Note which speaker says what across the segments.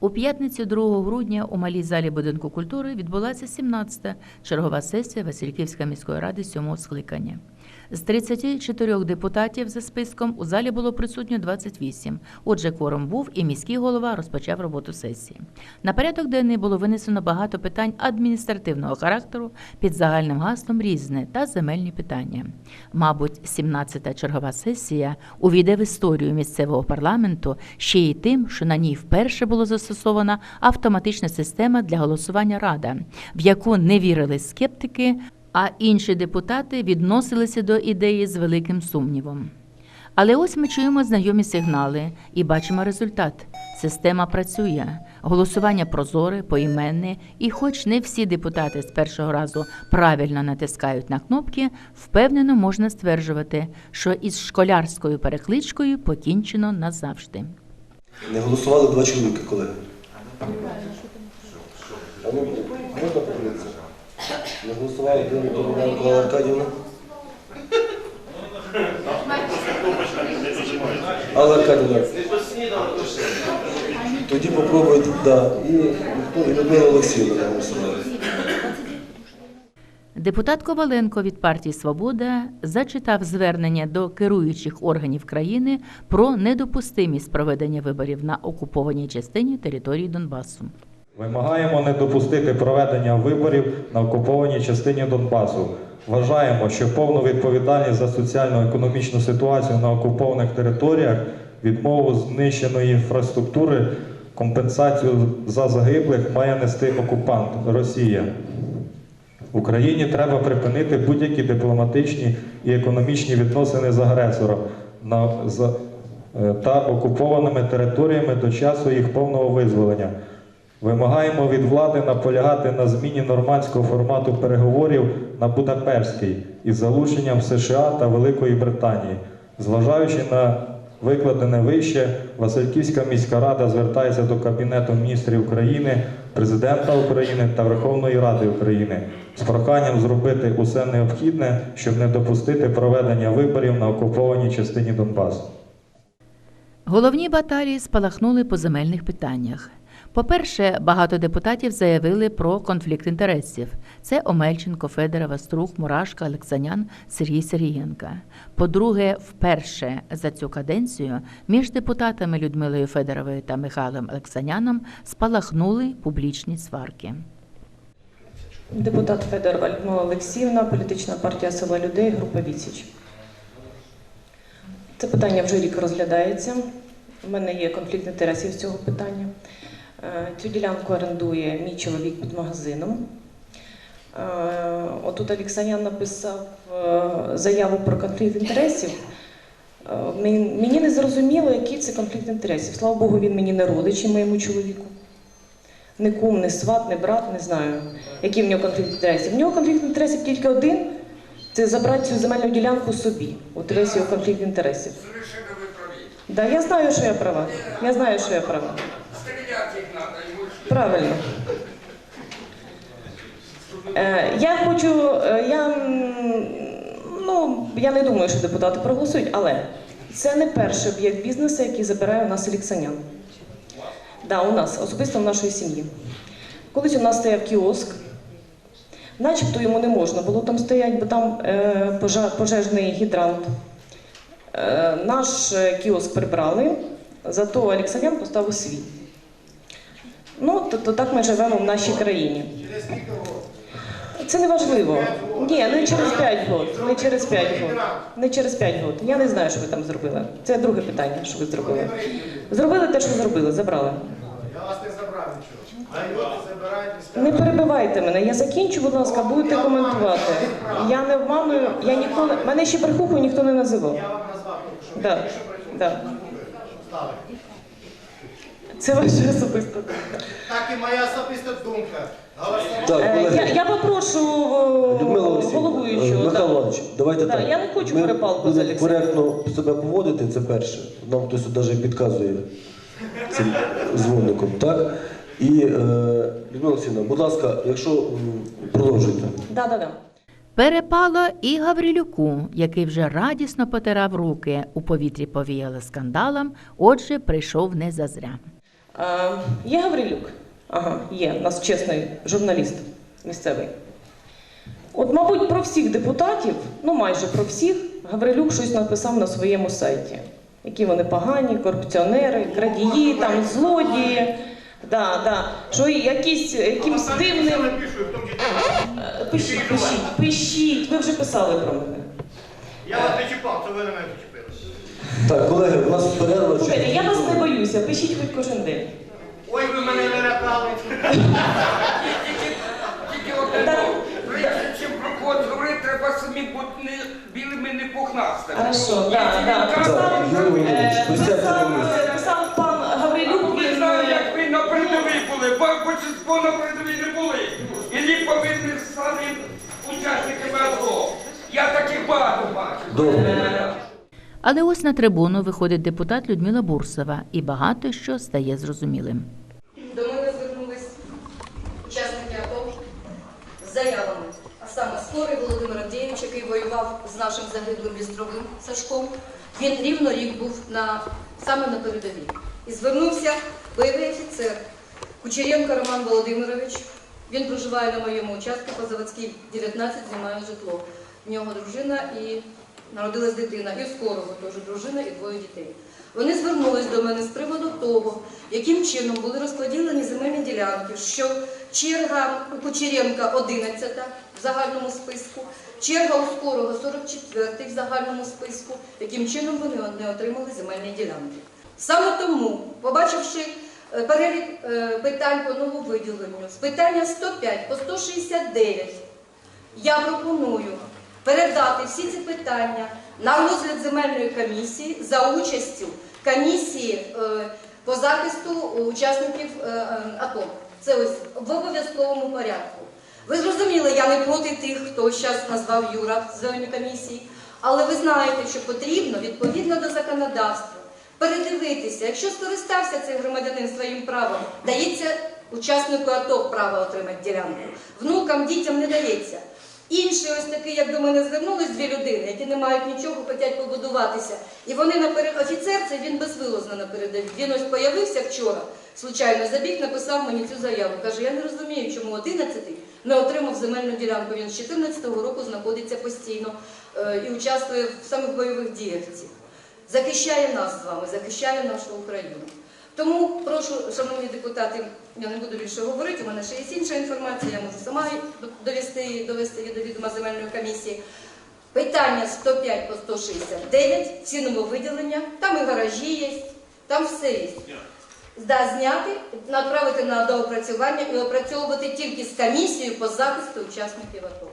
Speaker 1: У п'ятницю 2 грудня у малій залі будинку культури відбулася 17-та чергова сесія Васильківської міської ради сьомого скликання. З 34 депутатів за списком у залі було присутньо 28. Отже, кворум був і міський голова розпочав роботу сесії. На порядок денний було винесено багато питань адміністративного характеру під загальним гаслом різне та земельні питання. Мабуть, 17-та чергова сесія увійде в історію місцевого парламенту ще й тим, що на ній вперше було застосована автоматична система для голосування Рада, в яку не вірили скептики, а інші депутати відносилися до ідеї з великим сумнівом. Але ось ми чуємо знайомі сигнали і бачимо результат. Система працює, голосування прозоре, поіменне, і, хоч не всі депутати з першого разу правильно натискають на кнопки, впевнено можна стверджувати, що із школярською перекличкою покінчено назавжди.
Speaker 2: Не голосували два чоловіки, колеги. Ну, можна подивитися? Не голосували Дина Доміненко Аркадівна? Алла Аркадівна. Тоді попробуйте, да. І, Людмила Олексіївна не голосувала.
Speaker 1: Депутат Коваленко від партії Свобода зачитав звернення до керуючих органів країни про недопустимість проведення виборів на окупованій частині території Донбасу.
Speaker 3: Вимагаємо не допустити проведення виборів на окупованій частині Донбасу. Вважаємо, що повну відповідальність за соціально-економічну ситуацію на окупованих територіях, відмову знищеної інфраструктури, компенсацію за загиблих має нести окупант Росія. Україні треба припинити будь-які дипломатичні і економічні відносини з агресором е, та окупованими територіями до часу їх повного визволення. Вимагаємо від влади наполягати на зміні нормандського формату переговорів на Будапештський із залученням США та Великої Британії. Зважаючи на викладене вище, Васильківська міська рада звертається до Кабінету міністрів України, Президента України та Верховної Ради України з проханням зробити усе необхідне, щоб не допустити проведення виборів на окупованій частині Донбасу.
Speaker 1: Головні баталії спалахнули по земельних питаннях. По-перше, багато депутатів заявили про конфлікт інтересів. Це Омельченко, Федорова, Струх, Мурашка, Олексанян, Сергій Сергієнка. По-друге, вперше за цю каденцію між депутатами Людмилою Федоровою та Михайлом Олексаняном спалахнули публічні сварки.
Speaker 4: Депутат Федорова Людмила Олексіївна, політична партія Сила людей, група Вісіч. Це питання вже рік розглядається. У мене є конфлікт інтересів з цього питання. Е, Цю ділянку орендує мій чоловік під магазином. Е, Отут Олексанян написав е, заяву про конфлікт інтересів. Мені не зрозуміло, який це конфлікт інтересів. Слава Богу, він мені не родич і моєму чоловіку. Не кум, не сват, не брат, не знаю, який в нього конфлікт інтересів. В нього конфлікт інтересів тільки один це забрати цю земельну ділянку собі. От весь його конфлікт інтересів. Да, я знаю, що я права. Я знаю, що я права. Правильно. Е, я хочу, е, я, ну, я не думаю, що депутати проголосують, але це не перший об'єкт бізнесу, який забирає у нас Еліксанян. Да, у нас, особисто в нашої сім'ї. Колись у нас стояв кіоск, начебто йому не можна було там стояти, бо там е, пожежний гідрант. Е, наш е, кіоск прибрали, зато Олексанян поставив свій. Ну, то, то так ми живемо в нашій країні. Це не важливо. Ні, не через 5 років. Не через 5 років. Не через 5 років. Я не знаю, що ви там зробили. Це друге питання, що ви зробили. Зробили те, що зробили, забрали.
Speaker 5: Я вас не забрав нічого.
Speaker 4: Не перебивайте мене. Я закінчу, будь ласка, будете коментувати. Я не обманую, я ніколи. Мене ще брехухою ніхто не називав.
Speaker 5: я вам назвав що.
Speaker 4: Да. Да.
Speaker 5: Стали.
Speaker 4: Це ваша особиста думка.
Speaker 5: Так і моя особиста думка. Голосувати.
Speaker 2: Так,
Speaker 4: Е, Я,
Speaker 2: колеги.
Speaker 4: я попрошу е,
Speaker 2: Людмила Олексійовна,
Speaker 4: головуючого.
Speaker 2: Михайло. Іванович, давайте
Speaker 4: Да,
Speaker 2: так.
Speaker 4: я не хочу
Speaker 2: Ми
Speaker 4: перепалку з
Speaker 2: будемо
Speaker 4: Олексієм.
Speaker 2: коректно себе поводити, це перше. Нам хтось навіть підказує цим дзвоником, так? І, е, Людмила Олексійовна, будь ласка, якщо м, продовжуйте.
Speaker 4: Да, да, да.
Speaker 1: Перепало і Гаврилюку, який вже радісно потирав руки, у повітрі повіяли скандалом, отже, прийшов не зазря.
Speaker 6: Е, Є Гаврилюк. Ага, є, у нас чесний журналіст місцевий. От, мабуть, про всіх депутатів, ну майже про всіх, Гаврилюк щось написав на своєму сайті. Які вони погані, корупціонери, крадії, там, злодії. Да, да. Що якісь, якимсь дивним. Е, Пишіть, пишіть, пишіть. Ви вже писали про мене.
Speaker 5: Я вас не чіпав, це ви на мене чіпили.
Speaker 2: Так, колеги, у нас перерва.
Speaker 6: Слухайте, я вас не боюся, пишіть хоч кожен день.
Speaker 5: Ой, ви мене не лякали.
Speaker 7: Тільки одне, прежде чим про когось говорити, треба самі бути білими, не пухнастими.
Speaker 6: Хорошо.
Speaker 2: Так,
Speaker 6: Писав, е, е, пан Гаврилюк,
Speaker 7: Ви
Speaker 6: він...
Speaker 7: знаєте,
Speaker 6: е,
Speaker 7: як ви на передовій були, бо большинство на передовій не були. І лі повинні стати учасниками АТО. Я таких багато бачив.
Speaker 1: Але ось на трибуну виходить депутат Людмила Бурсова, і багато що стає зрозумілим.
Speaker 8: До мене звернулись учасники АТО з заявами. А саме Скорий Володимир Андрійович, який воював з нашим загиблим лістровим Сашком. Він рівно рік був на, саме на передовій. І звернувся бойовий офіцер Кучеренко Роман Володимирович. Він проживає на моєму участку по Заводській 19, знімає житло. В нього дружина і народилась дитина, і скорого теж дружина і двоє дітей. Вони звернулись до мене з приводу того, яким чином були розподілені земельні ділянки, що черга у Кучеренка 11 в загальному списку, черга у скорого 44 в загальному списку, яким чином вони не отримали земельні ділянки. Саме тому, побачивши е, перелік е, питань по нововиділенню, з питання 105 по 169 я пропоную передати всі ці питання на розгляд земельної комісії за участю комісії е, по захисту учасників е, е, АТО. Це ось в обов'язковому порядку. Ви зрозуміли, я не проти тих, хто зараз назвав Юра земельної комісії, але ви знаєте, що потрібно відповідно до законодавства передивитися, якщо скористався цей громадянин своїм правом, дається учаснику АТО право отримати ділянку. Внукам, дітям не дається. Інші ось такі, як до мене звернулись дві людини, які не мають нічого, хочуть побудуватися. І вони на пере... офіцер, це він безвилозно на. Він ось появився вчора, случайно забіг, написав мені цю заяву. Каже, я не розумію, чому 11-й не отримав земельну ділянку. Він з 14-го року знаходиться постійно е, і участвує в самих бойових діях. Захищає нас з вами, захищає нашу Україну. Тому прошу, шановні депутати, я не буду більше говорити, у мене ще є інша інформація, я можу сама довести, довести її до відома земельної комісії. Питання 105 по 169, цінове виділення, там і гаражі є, там все є. Да, зняти, направити на доопрацювання і опрацьовувати тільки з комісією по захисту учасників АТО.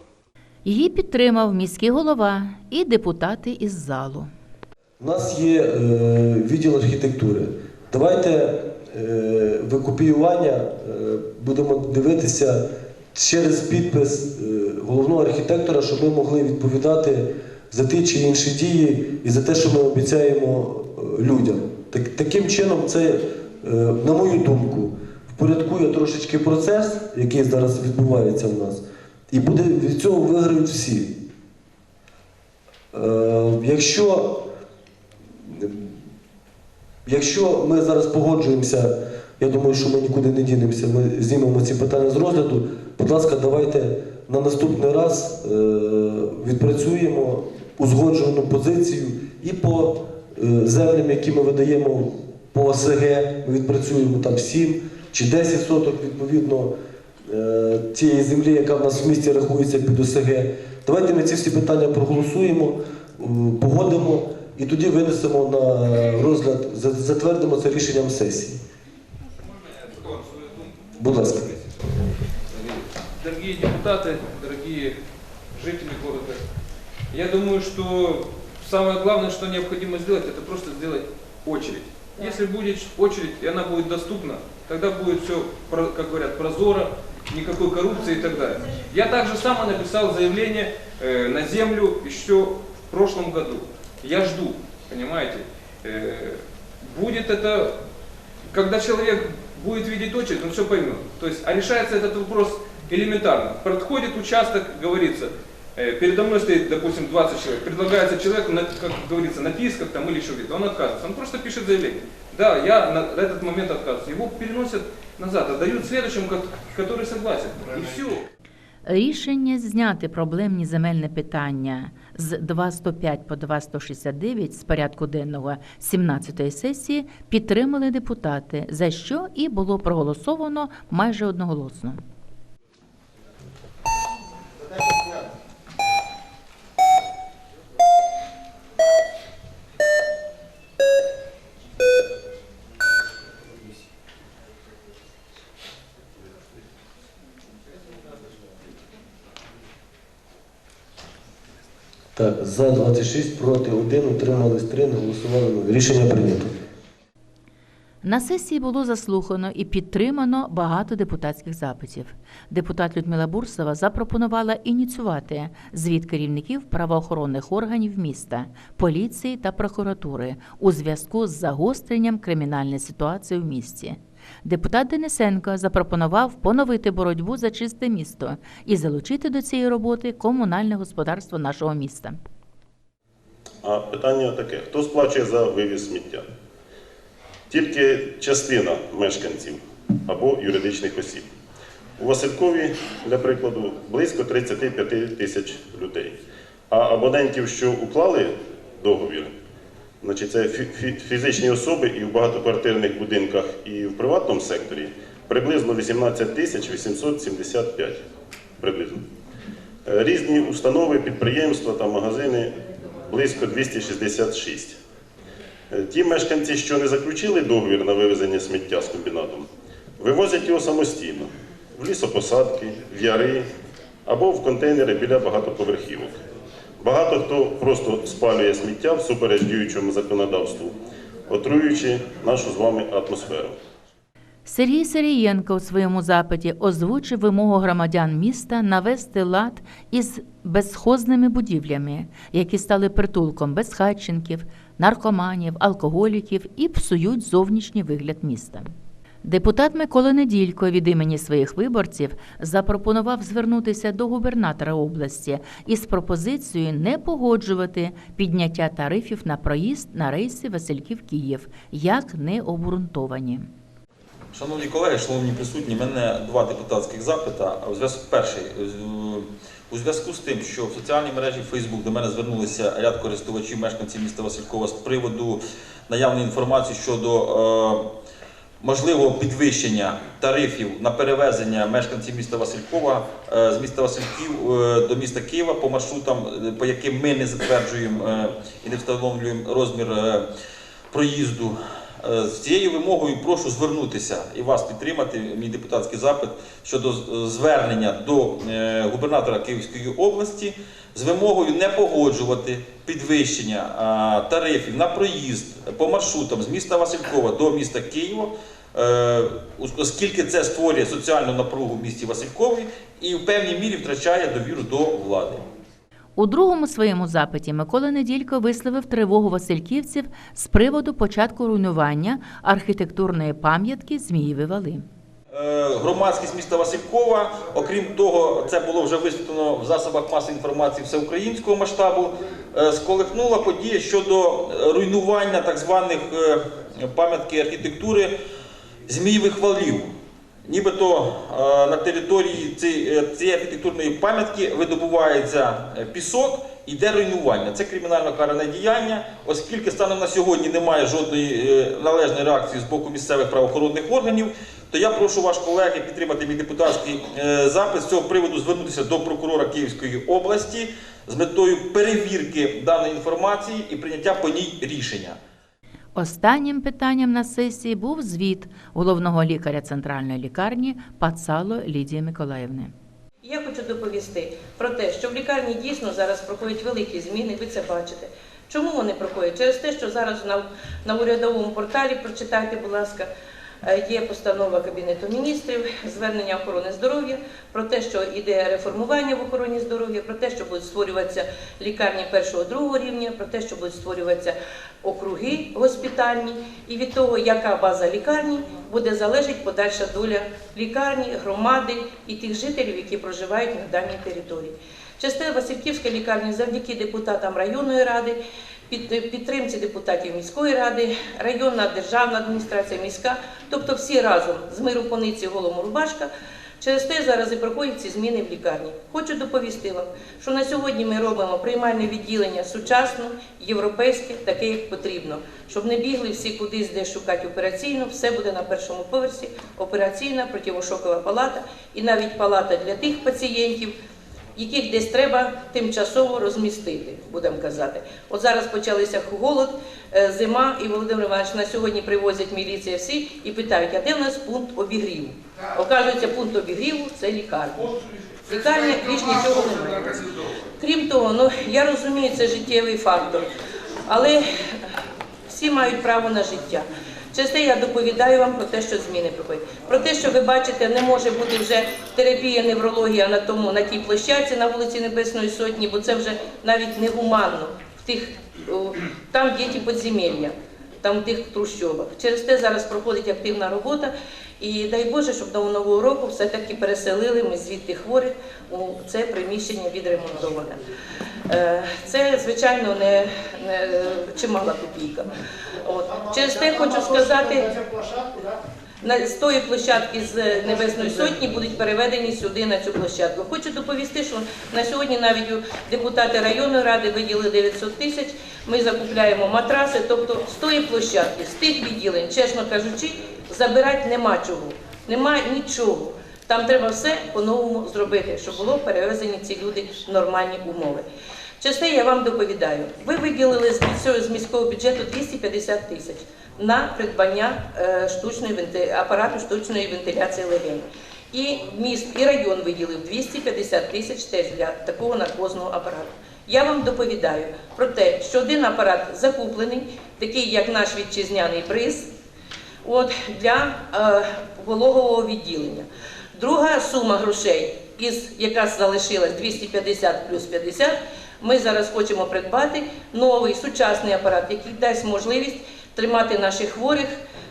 Speaker 1: Її підтримав міський голова і депутати із залу.
Speaker 2: У нас є е, відділ архітектури. Давайте е, викопіювання е, будемо дивитися через підпис е, головного архітектора, щоб ми могли відповідати за ті чи інші дії і за те, що ми обіцяємо людям. Так, таким чином, це, на мою думку, впорядкує трошечки процес, який зараз відбувається в нас, і буде від цього виграють всі. Якщо Якщо ми зараз погоджуємося, я думаю, що ми нікуди не дінемося, ми знімемо ці питання з розгляду. Будь ласка, давайте на наступний раз е, відпрацюємо узгоджену позицію і по е, землям, які ми видаємо по ОСГ, ми відпрацюємо там 7 чи 10 соток відповідно е, тієї землі, яка в нас в місті рахується під ОСГ. Давайте ми ці всі питання проголосуємо, погодимо і тоді винесемо на розгляд, за- затвердимо це рішенням сесії. Будь ласка.
Speaker 9: Дорогие депутаты, дорогие жители города, я думаю, что самое главное, что необходимо сделать, это просто сделать очередь. Если будет очередь, и она будет доступна, тогда будет все, как говорят, прозоро, никакой коррупции и так далее. Я также сам написал заявление э, на землю еще в прошлом году. Я жду, понимаете. Э, будет это, когда человек будет видеть очередь, он все поймет. То есть, а решается этот вопрос элементарно. Подходит участок, говорится, Э, Передо мной стоит, допустим, 20 человек. Предлагается человеку, на- как говорится, на писках там или еще где-то. Он отказывается. Он просто пишет заявление. Да, я на этот момент отказываюсь. Его переносят назад, отдают следующему, ко- который согласен. И все.
Speaker 1: Рішення зняти проблемні земельне питання з 2.105 по 2.169 з порядку денного 17-ї сесії підтримали депутати, за що і було проголосовано майже одноголосно.
Speaker 2: За 26, проти 1, утримались 3, не голосували 0. Рішення прийнято.
Speaker 1: На сесії було заслухано і підтримано багато депутатських запитів. Депутат Людмила Бурсова запропонувала ініціювати звіт керівників правоохоронних органів міста, поліції та прокуратури у зв'язку з загостренням кримінальної ситуації в місті. Депутат Денисенко запропонував поновити боротьбу за чисте місто і залучити до цієї роботи комунальне господарство нашого міста.
Speaker 10: А питання таке: хто сплачує за вивіз сміття? Тільки частина мешканців або юридичних осіб. У Василькові, для прикладу, близько 35 тисяч людей. А абонентів, що уклали договір, значить це фі- фі- фізичні особи і в багатоквартирних будинках, і в приватному секторі приблизно 18 тисяч 875 приблизно. Е, Різні установи, підприємства та магазини близько 266. Е, Ті мешканці, що не заключили договір на вивезення сміття з комбінатом, вивозять його самостійно в лісопосадки, в яри або в контейнери біля багатоповерхівок. Багато хто просто спалює сміття всупереч діючому законодавству, отруюючи нашу з вами атмосферу.
Speaker 1: Сергій Сергієнко у своєму запиті озвучив вимогу громадян міста навести лад із безсхозними будівлями, які стали притулком безхатченків, наркоманів, алкоголіків і псують зовнішній вигляд міста. Депутат Микола Неділько від імені своїх виборців запропонував звернутися до губернатора області із пропозицією не погоджувати підняття тарифів на проїзд на рейси Васильків-Київ як необґрунтовані.
Speaker 11: Шановні колеги, шановні присутні, в мене два депутатських запита. У зв'язку перший у зв'язку з тим, що в соціальній мережі Facebook до мене звернулися ряд користувачів мешканців міста Василькова з приводу наявної інформації щодо е, можливого підвищення тарифів на перевезення мешканців міста Василькова е, з міста Васильків е, до міста Києва по маршрутам, е, по яким ми не затверджуємо е, і не встановлюємо розмір е, проїзду. Е, З цією вимогою прошу звернутися і вас підтримати, мій депутатський запит щодо звернення до е, губернатора Київської області з вимогою не погоджувати підвищення тарифів на проїзд по маршрутам з міста Василькова до міста Києва, е, оскільки це створює соціальну напругу в місті Василькові і в певній мірі втрачає довіру до влади.
Speaker 1: У другому своєму запиті Микола Неділько висловив тривогу васильківців з приводу початку руйнування архітектурної пам'ятки Змієві вали.
Speaker 11: Е, Громадськість міста Василькова, окрім того, це було вже висвітлено в засобах масової інформації всеукраїнського масштабу, е, сколихнула подія щодо руйнування так званих е, пам'ятки архітектури Змієвих валів. Нібито е, на території е, цієї архітектурної пам'ятки видобувається е, пісок, іде руйнування. Це кримінально каране діяння, оскільки станом на сьогодні немає жодної належної реакції з боку місцевих правоохоронних органів, то я прошу ваш колеги підтримати мій депутатський запит з цього приводу звернутися до прокурора Київської області з метою перевірки даної інформації і прийняття по ній рішення.
Speaker 1: Останнім питанням на сесії був звіт головного лікаря центральної лікарні Пацало Лідії Миколаївни.
Speaker 6: Я хочу доповісти про те, що в лікарні дійсно зараз проходять великі зміни, ви це бачите. Чому вони проходять? Через те, що зараз на, на урядовому порталі, прочитайте, будь ласка, Є постанова Кабінету міністрів, звернення охорони здоров'я про те, що іде реформування в охороні здоров'я, про те, що будуть створюватися лікарні першого другого рівня, про те, що будуть створюватися округи госпітальні, і від того, яка база лікарні, буде залежати подальша доля лікарні, громади і тих жителів, які проживають на даній території. Частина Васильківської лікарні завдяки депутатам районної ради, під підтримці депутатів міської ради, районна державна адміністрація, міська, тобто всі разом з миру пониці голому рубашка. Через те зараз і проходять ці зміни в лікарні. Хочу доповісти вам, що на сьогодні ми робимо приймальне відділення сучасне, європейське, таке як потрібно, щоб не бігли всі кудись, де шукати операційну. Все буде на першому поверсі. Операційна, противошокова палата і навіть палата для тих пацієнтів, яких десь треба тимчасово розмістити, будемо казати. От зараз почалися голод, е, зима, і Володимир Іванович на сьогодні привозять міліція всі і питають, а де в нас пункт обігріву? Оказується, пункт обігріву це лікарня. Лікарня більш нічого немає. Крім того, ну я розумію, це життєвий фактор, але всі мають право на життя. Через те я доповідаю вам про те, що зміни проходять. Про те, що ви бачите, не може бути вже терапія неврологія на тому, на тій площадці на вулиці Небесної Сотні, бо це вже навіть негуманно. В тих, там діти підземелля, там в тих трущобах. Через те зараз проходить активна робота. І дай Боже, щоб до нового року все-таки переселили ми звідти хворих у це приміщення відремонтоване. Е, Це, звичайно, не, не чимала копійка. От. Через те хочу сказати, на- з тої площадки з Небесної Сотні будуть переведені сюди на цю площадку. Хочу доповісти, що на сьогодні навіть депутати районної ради виділили 900 тисяч. Ми закупляємо матраси, тобто з тої площадки, з тих відділень, чесно кажучи, забирати нема чого, нема нічого. Там треба все по-новому зробити, щоб було перевезені ці люди в нормальні умови. Часте я вам доповідаю. Ви виділили з міського, бюджету 250 тисяч на придбання е, штучної апарату штучної вентиляції легень. І міст, і район виділив 250 тисяч теж для такого наркозного апарату. Я вам доповідаю про те, що один апарат закуплений, такий як наш вітчизняний бриз, от, для е, вологового відділення. Друга сума грошей, із, яка залишилась 250 плюс 50, ми зараз хочемо придбати новий сучасний апарат, який дасть можливість тримати наших хворих.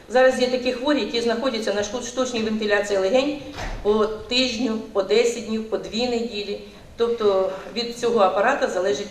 Speaker 6: Зараз є такі хворі, які знаходяться на шту- штучній вентиляції легень по тижню, по 10 днів, по 2 неділі. Тобто від цього апарата залежить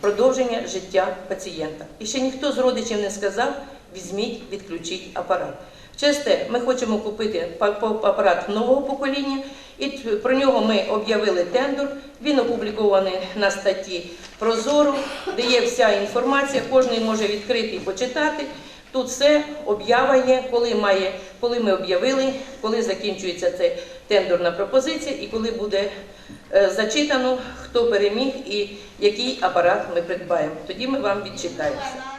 Speaker 6: продовження життя пацієнта. І ще ніхто з родичів не сказав, візьміть, відключіть апарат. Через те ми хочемо купити па- па- апарат нового покоління, і про нього ми об'явили тендер. Він опублікований на статті Прозоро, де є вся інформація, кожен може відкрити і почитати. Тут все об'ява є, коли має, коли ми об'явили, коли закінчується ця тендерна пропозиція і коли буде е, зачитано, хто переміг і який апарат ми придбаємо. Тоді ми вам відчитаємося.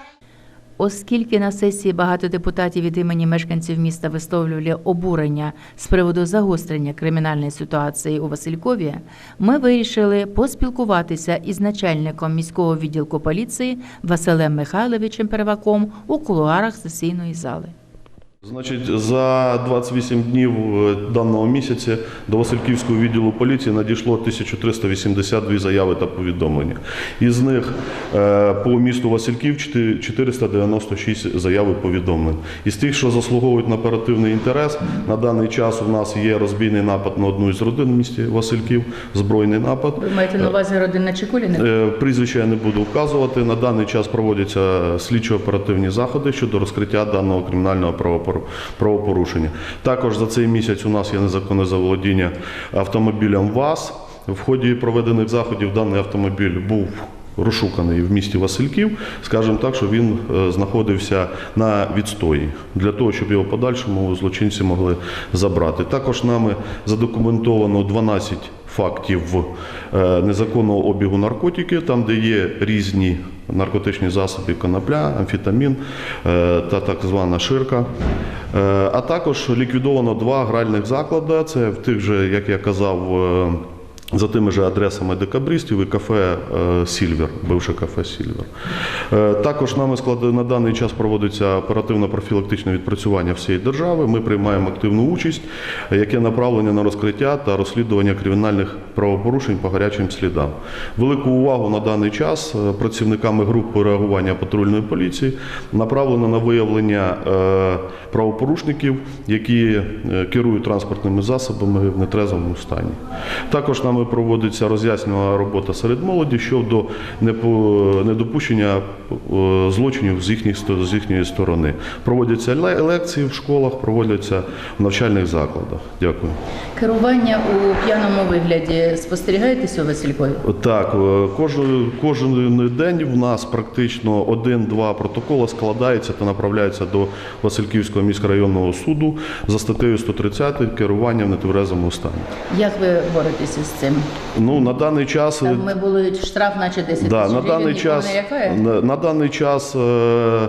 Speaker 1: Оскільки на сесії багато депутатів від імені мешканців міста висловлювали обурення з приводу загострення кримінальної ситуації у Василькові, ми вирішили поспілкуватися із начальником міського відділку поліції Василем Михайловичем Перваком у кулуарах сесійної зали.
Speaker 12: Значить, за 28 днів е, даного місяця до Васильківського відділу поліції надійшло 1382 заяви та повідомлення. Із них е, по місту Васильків 496 заяв і повідомлень. Із тих, що заслуговують на оперативний інтерес, на даний час у нас є розбійний напад на одну із родин в місті Васильків, збройний напад.
Speaker 1: Ви маєте на увазі родина Чекуліна?
Speaker 12: Е, Прізвища я не буду вказувати. На даний час проводяться слідчо-оперативні заходи щодо розкриття даного кримінального правопор- правопорушення. Також за цей місяць у нас є незаконне заволодіння автомобілем ВАЗ. В ході проведених заходів даний автомобіль був розшуканий в місті Васильків. Скажімо так, що він е, знаходився на відстої для того, щоб його подальшому злочинці могли забрати. Також нами задокументовано 12 фактів е, незаконного обігу наркотиків, там, де є різні наркотичні засоби, конопля, амфетамін е, та так звана ширка. Е, А також ліквідовано два гральних заклади. Це в тих же, як я казав, за тими же адресами декабристів і кафе е, Сільвер, бивше кафе Сільвер. Е, Також нами на даний час проводиться оперативно-профілактичне відпрацювання всієї держави. Ми приймаємо активну участь, яке направлення на розкриття та розслідування кримінальних правопорушень по гарячим слідам. Велику увагу на даний час е, працівниками групи реагування патрульної поліції направлено на виявлення правопорушників, які керують транспортними засобами в нетрезвому стані. Також нами проводиться роз'яснювана робота серед молоді щодо недопущення е, злочинів з, їхніх, з їхньої сторони. Проводяться ле- лекції в школах, проводяться в навчальних закладах. Дякую.
Speaker 1: Керування у п'яному вигляді спостерігаєтесь у Василькові?
Speaker 12: Так, е, кожен, кожен день в нас практично один-два протоколи складаються та направляються до Васильківського міськрайонного суду за статтею 130 керування в нетверезому стані.
Speaker 1: Як ви боретеся з цим?
Speaker 12: Ну на даний час
Speaker 1: Там ми були штраф, наче 10
Speaker 12: да,
Speaker 1: тисяч
Speaker 12: на даний час на, на даний час. е,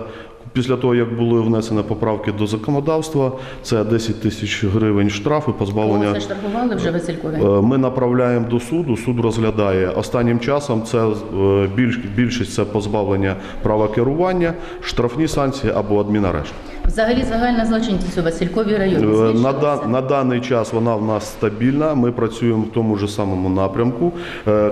Speaker 12: Після того, як були внесені поправки до законодавства, це 10 тисяч гривень штрафу, позбавлення
Speaker 1: це штрафували вже Василькові?
Speaker 12: Е, Ми направляємо до суду, суд розглядає. Останнім часом це е, більш, більшість це позбавлення права керування, штрафні санкції або адмінарешт.
Speaker 1: Взагалі загальна злочинність у Василькові районі
Speaker 12: Е, На, дан- на даний час вона в нас стабільна. Ми працюємо в тому ж самому напрямку.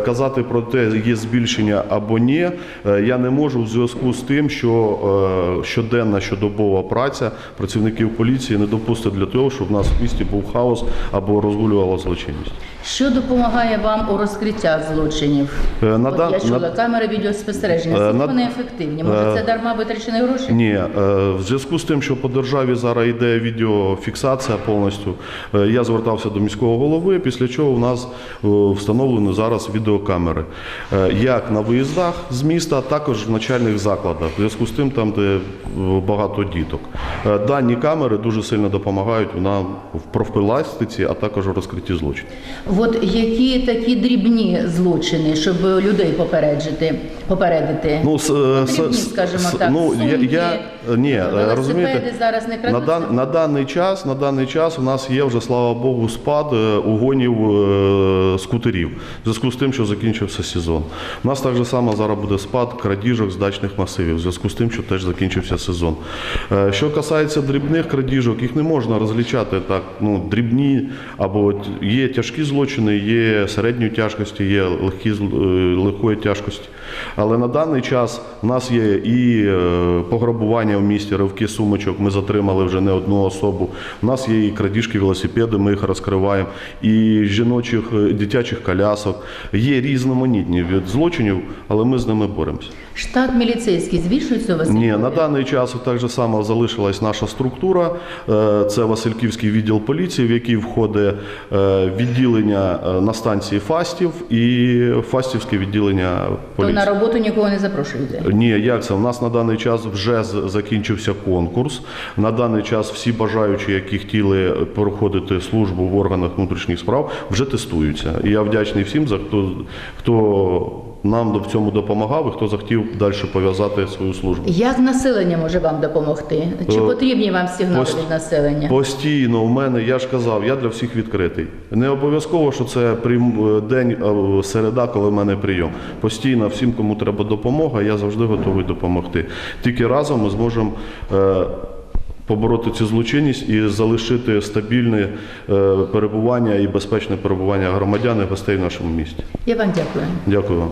Speaker 12: Казати про те, є збільшення або ні, я не можу в зв'язку з тим, що щоденна щодобова праця працівників поліції не допустить для того, щоб в нас в місті був хаос або розгулювала злочинність.
Speaker 1: Що допомагає вам у розкриттях злочинів?
Speaker 12: Е, на
Speaker 1: От
Speaker 12: дан-
Speaker 1: я чула
Speaker 12: на-
Speaker 1: камери відеоспостереження.
Speaker 12: Е,
Speaker 1: Наскільки
Speaker 12: на-
Speaker 1: вони ефективні? Може, це
Speaker 12: е,
Speaker 1: дарма витрачені гроші?
Speaker 12: Ні, е, в зв'язку з тим, що по державі зараз йде відеофіксація повністю, е, я звертався до міського голови, після чого у нас е, встановлені зараз відеокамери. Е, Як на виїздах з міста, також в начальних закладах, в зв'язку з тим, там, де е, багато діток. Е, Дані камери дуже сильно допомагають нам в профілактиці, а також у розкритті злочинів.
Speaker 1: От які такі дрібні злочини, щоб людей попереджити, попередити?
Speaker 12: Ну, с, е,
Speaker 1: Дрібні,
Speaker 12: с-
Speaker 1: скажімо
Speaker 12: с-
Speaker 1: так,
Speaker 12: ну,
Speaker 1: сумки,
Speaker 12: я, ні, е, розумієте,
Speaker 1: зараз не
Speaker 12: на, дан, на даний час, на даний час у нас є вже, слава Богу, спад е, угонів е, скутерів. В зв'язку з тим, що закінчився сезон. У нас так же само зараз буде спад крадіжок з дачних масивів, в зв'язку з тим, що теж закінчився сезон. Е, Що касається дрібних крадіжок, їх не можна розлічати так, ну, дрібні, або є тяжкі злочини, є середньої тяжкості, є легкі, е, легкої тяжкості. Але на даний час у нас є і е, пограбування в місті, ривки сумочок. Ми затримали вже не одну особу. У нас є і крадіжки велосипеди, ми їх розкриваємо, і жіночих е, дитячих колясок. Є різноманітні від злочинів, але ми з ними боремося.
Speaker 1: Штат міліцейський збільшується у Василькові?
Speaker 12: Ні, на даний час так же само залишилась наша структура. Е, Це Васильківський відділ поліції, в який входить е, відділення е, на станції Фастів і Фастівське відділення
Speaker 1: То на роботу нікого не запрошуєте?
Speaker 12: Ні, як це? У нас на даний час вже закінчився конкурс. На даний час всі бажаючі, які хотіли проходити службу в органах внутрішніх справ, вже тестуються. І я вдячний всім за хто, хто нам в цьому допомагав і хто захотів далі пов'язати свою службу.
Speaker 1: Як населення може вам допомогти? Чи
Speaker 12: Е,
Speaker 1: потрібні вам сигнали
Speaker 12: пост-
Speaker 1: від населення?
Speaker 12: Постійно в мене, я ж казав, я для всіх відкритий. Не обов'язково, що це прийм- день е, середа, коли в мене прийом. Постійно всім, кому треба допомога, я завжди готовий допомогти. Тільки разом ми зможемо. е, Побороти цю злочинність і залишити стабільне е, перебування і безпечне перебування громадян і гостей в нашому місті.
Speaker 1: Я вам дякую.
Speaker 12: Дякую вам.